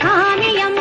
ധാനയം